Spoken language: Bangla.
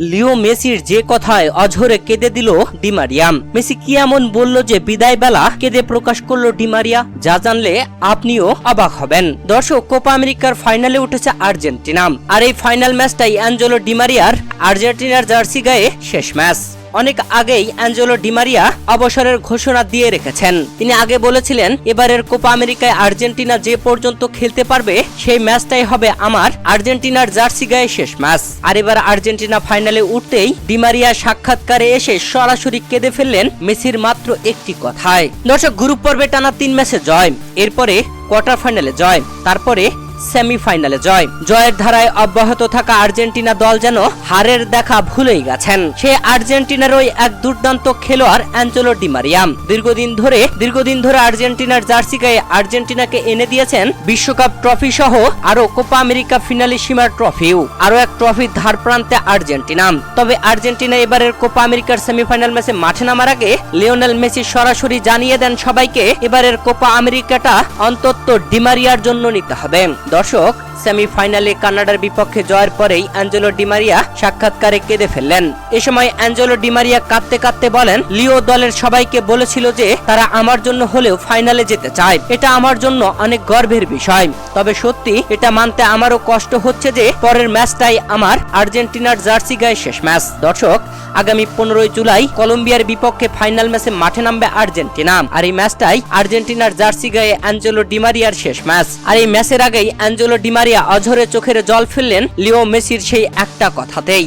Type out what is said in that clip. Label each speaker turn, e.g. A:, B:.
A: লিও মেসির যে কথায় অঝরে কেঁদে দিল ডিমারিয়াম মেসি কি এমন বলল যে বিদায় বেলা কেঁদে প্রকাশ করল ডিমারিয়া যা জানলে আপনিও অবাক হবেন। দর্শক, কোপা আমেরিকার ফাইনালে উঠেছে আর্জেন্টিনা। আর এই ফাইনাল ম্যাচটাই অ্যাঞ্জেলো ডিমারিয়ার আর্জেন্টিনার জার্সি গায়ে শেষ ম্যাচ। অনেক আগেই অ্যাঞ্জেলো ডিমারিয়া অবসরের ঘোষণা দিয়ে রেখেছেন। তিনি আগে বলেছিলেন, এবারের কোপা আমেরিকায় আর্জেন্টিনা যে পর্যন্ত খেলতে পারবে, সেই ম্যাচটাই হবে আমার আর্জেন্টিনার জার্সি গায়ে শেষ ম্যাচ। আর এবার আর্জেন্টিনা ফাইনালে উঠতেই ডিমারিয়া সাক্ষাৎকারে এসে সরাসরি কেঁদে ফেললেন মেসির মাত্র একটি কথায়। দর্শক, গ্রুপ পর্বে টানা তিন ম্যাচে জয়। এরপরে কোয়ার্টার ফাইনালে জয়। তারপরে সেমিফাইনালে জয়। জয়ের ধারায় অব্যাহত থাকা আর্জেন্টিনা দল যেন হারের দেখা ভুলেই গেছেন। সে আর্জেন্টিনার ওই এক দুর্দান্ত খেলোয়াড় অ্যাঞ্জেলো ডিমারিয়াম দীর্ঘদিন ধরে দীর্ঘদিন ধরে আর্জেন্টিনার জার্সি গায়ে আর্জেন্টিনাকে এনে দিয়েছেন বিশ্বকাপ ট্রফি সহ আরও কোপা আমেরিকা ফিনালি সীমার ট্রফিও। আরও এক ট্রফির ধার প্রান্তে আর্জেন্টিনা। তবে আর্জেন্টিনা এবারের কোপা আমেরিকার সেমিফাইনাল ম্যাচে মাঠে নামার আগে লিওনেল মেসি সরাসরি জানিয়ে দেন সবাইকে, এবারের কোপা আমেরিকাটা অন্তত ডিমারিয়ার জন্য নিতে হবে। দর্শক সেমিফাইনালে কানাডার বিপক্ষে জয়ের পরেই অ্যাঞ্জেলো ডিমারিয়া সাক্ষাৎকারে কেঁদে ফেললেন। এ সময় অ্যাঞ্জেলো ডিমারিয়া কাঁদতে কাঁদতে বলেন, লিও দলের সবাইকে বলেছিল যে তারা আমার জন্য হলেও ফাইনালে যেতে চায়। এটা আমার জন্য অনেক গর্বের বিষয়। তবে সত্যি এটা মানতে আমারও কষ্ট হচ্ছে যে পরের ম্যাচটাই আমার আর্জেন্টিনার জার্সি গায়ে শেষ ম্যাচ। দর্শক, আগামী পনেরোই জুলাই কলম্বিয়ার বিপক্ষে ফাইনাল ম্যাচে মাঠে নামবে আর্জেন্টিনা। আর এই ম্যাচটাই আর্জেন্টিনার জার্সি গায়ে অ্যাঞ্জেলো ডিমারিয়ার শেষ ম্যাচ। আর এই ম্যাচের আগেই অ্যাঞ্জেলো ডিমারিয়া অঝরে চোখের জল ফেললেন লিও মেসির সেই একটা কথাতেই।